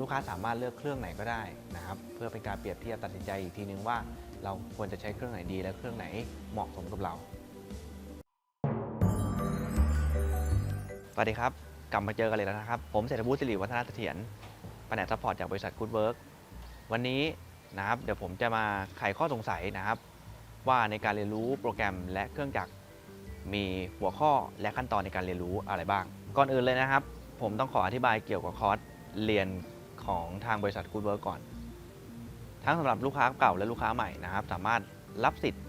ลูกค้าสามารถเลือกเครื่องไหนก็ได้นะครับเพื่อเป็นการเปรียบเทียบตัดสินใจอีกทีนึงว่า เราควรจะใช้เครื่องไหนดี และเครื่องไหนเหมาะสมกับเราสวัสดีครับ กลับมาเจอกันเลยแล้วนะครับ ผมเศรษฐวุฒิสิริวัฒนาเสถียรแผนกซัพพอร์ตจากบริษัท Good Work วันนี้นะครับเดี๋ยวผมจะมาไขข้อสงสัยนะครับ ว่าในการเรียนรู้โปรแกรมและเครื่องจักรมีหัวข้อและขั้นตอนในการเรียนรู้อะไรบ้าง ก่อนอื่นเลยนะครับ ผมต้องขออธิบายเกี่ยวกับคอร์สเรียน ของทางบริษัท Good Work ก่อน ทั้งสำหรับลูกค้าเก่าและลูกค้าใหม่นะครับ สามารถรับสิทธิ์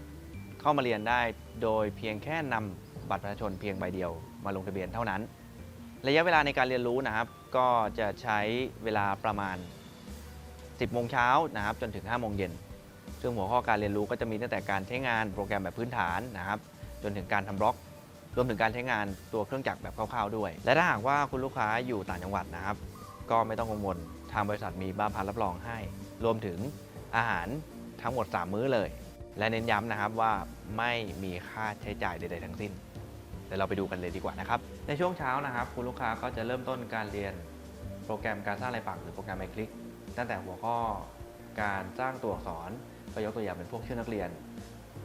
เข้ามาเรียนได้โดยเพียงแค่นำบัตรประชาชนเพียงใบเดียวมาลงทะเบียนเท่านั้น ระยะเวลาในการเรียนรู้นะครับ ก็จะใช้เวลาประมาณ 10 โมงเช้านะครับ จนถึง 5 โมงเย็น ซึ่งหัวข้อการเรียนรู้ก็จะมีตั้งแต่การใช้งานโปรแกรมแบบพื้นฐานนะครับ จนถึงการทำบล็อก รวมถึงการใช้งานตัวเครื่องจักรแบบคร่าวๆด้วย และถ้าหากว่าคุณลูกค้าอยู่ต่างจังหวัดนะครับ ก็ไม่ต้องกังวล ทางบริษัทมีบ้านพักรับรองให้ รวมถึงอาหารทั้งหมด 3 มื้อเลย และเน้นย้ำนะครับว่าไม่มีค่าใช้จ่ายใด ๆ ทั้งสิ้นเดี๋ยวเราไปดูกันเลยดีกว่านะครับ ในช่วงเช้านะครับ คุณลูกค้าก็จะเริ่มต้นการเรียนโปรแกรมการสร้างลายปักหรือโปรแกรมไมคลิก ตั้งแต่หัวข้อการสร้างตัวอักษรก็ยกตัวอย่างเป็นพวกชื่อนักเรียน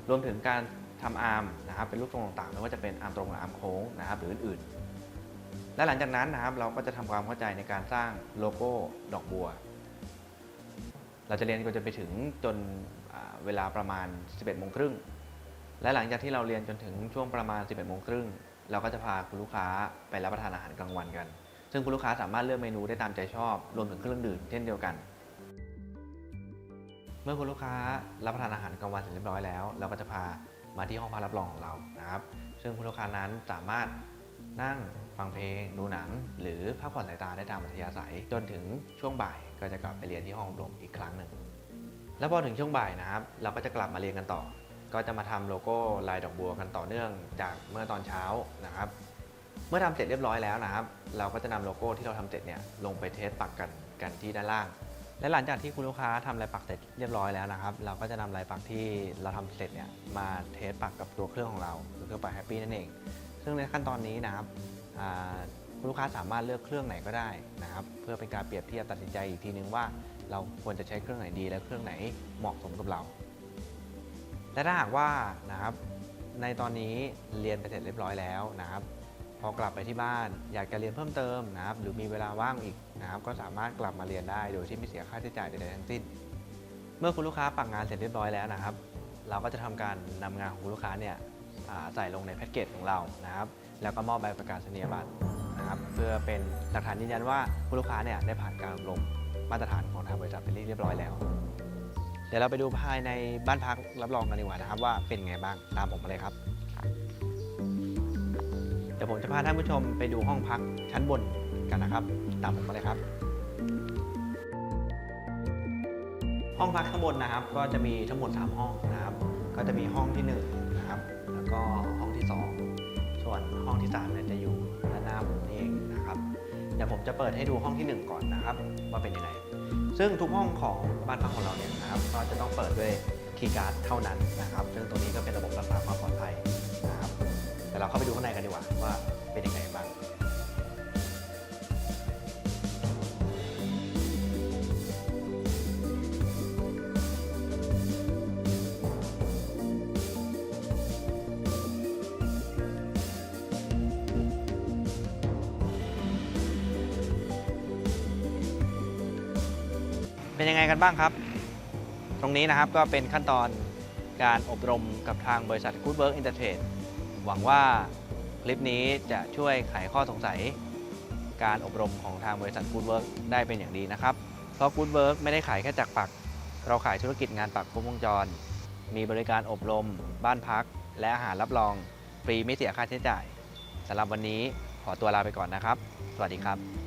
รวมถึงการทำอาร์มนะครับเป็นรูปทรงต่างๆไม่ว่าจะเป็นอาร์มตรงหรืออาร์มโค้งนะครับหรืออื่นๆ และหลังจากนั้นนะครับเราก็จะทำความเข้าใจในการสร้างโลโก้ดอกบัว เราจะเรียนก็จะไปถึงจนเวลาประมาณ 11โมงครึ่งและหลังจากที่เราเรียนจนถึงช่วงประมาณ 11โมงครึ่งเราก็จะพาคุณลูกค้าไปรับประทานอาหารกลางวันกัน ซึ่งคุณลูกค้าสามารถเลือกเมนูได้ตามใจชอบ รวมถึงเครื่องดื่มเช่นเดียวกัน เมื่อคุณลูกค้ารับประทานอาหารกลางวันเสร็จเรียบร้อยแล้ว เราก็จะพามาที่ห้องพักรับรองของเรานะครับ ซึ่งคุณลูกค้านั้นสามารถ นั่งฟังเพลง ดูหนัง หรือพักผ่อนสายตาได้ตามอัธยาศัย จนถึงช่วงบ่ายก็จะกลับไปเรียนที่ห้องอบรมอีกครั้งหนึ่ง แล้วพอถึงช่วงบ่ายนะครับ เราก็จะกลับมาเรียนกันต่อ ก็จะมาทำโลโก้ลายดอกบัวกันต่อเนื่องจากเมื่อตอนเช้านะครับ เมื่อทำเสร็จเรียบร้อยแล้วนะครับ เราก็จะนำโลโก้ที่เราทำเสร็จเนี่ยลงไปเทสปักกันกันที่ด้านล่าง และหลังจากที่คุณลูกค้าทำลายปักเสร็จเรียบร้อยแล้วนะครับ เราก็จะนำลายปักที่เราทำเสร็จเนี่ยมาเทสปักกับตัวเครื่องของเราคือเครื่องปักแฮปปี้นั่นเอง ซึ่งในขั้นตอนนี้นะครับคุณลูกค้าสามารถเลือกเครื่องไหนก็ได้นะครับ เพื่อเป็นการเปรียบเทียบตัดสินใจอีกทีนึงว่าเราควรจะใช้เครื่องไหนดี และเครื่องไหนเหมาะสมกับเรา และถ้าหากว่านะครับในตอนนี้เรียนไปเสร็จเรียบร้อยแล้วนะครับ พอกลับไปที่บ้านอยากจะเรียนเพิ่มเติมนะครับ หรือมีเวลาว่างอีกนะครับ ก็สามารถกลับมาเรียนได้โดยที่ไม่เสียค่าใช้จ่ายใดๆทั้งสิ้น เมื่อคุณลูกค้าปักงานเสร็จเรียบร้อยแล้วนะครับ เราก็จะทำการนำงานของคุณลูกค้าเนี่ย ใส่ลงในแพ็กเกจของเรานะครับ แล้วก็มอบใบประกาศนียบัตรนะครับเพื่อเป็นหลักฐานยืนยันว่าคุณลูกค้าเนี่ยได้ผ่านการอบรมมาตรฐานของทางบริษัทเป็นที่เรียบร้อยแล้ว เดี๋ยวเราไปดูภายในบ้านพักรับรองกันดีกว่านะครับว่าเป็นไงบ้างตามผมมาเลยครับเดี๋ยวผมจะพาท่านผู้ชมไปดูห้องพักชั้นบนกันนะครับ ตามผมมาเลยครับ ห้องพักข้างบนนะครับ ก็จะมีทั้งหมด 3 ห้องนะครับ ก็จะมีห้องที่1นะครับแล้ว ก็ห้องที่ 2 ส่วนห้องที่3เนี่ยจะอยู่ด้านหน้าผมนี่เองนะครับเดี๋ยวผมจะเปิดให้ดูห้องที่ 1 ก่อนนะครับ ว่าเป็นยังไง ซึ่งทุกห้องของบ้านพักของเราเนี่ยนะครับก็จะต้องเปิดด้วยคีย์การ์ดเท่านั้นนะครับ ซึ่งตรงนี้ก็เป็นระบบรักษาความปลอดภัยนะครับแต่เราเข้าไปดูข้างในกันดีกว่าว่าเป็นยังไงบ้าง เป็นยังไงกันบ้างครับ ตรงนี้นะครับก็เป็นขั้นตอนการอบรมกับทางบริษัท Good Work Entertain หวังว่าคลิปนี้จะช่วยไขข้อสงสัย การอบรมของทางบริษัท Good Work ได้เป็นอย่างดีนะครับ เพราะ Good Work ไม่ได้ขายแค่จักรปัก เราขายธุรกิจงานปักครบวงจร มีบริการอบรม บ้านพัก และอาหารรับรองฟรีไม่เสียค่าใช้จ่ายสำหรับวันนี้ขอตัวลาไปก่อนนะครับ สวัสดีครับ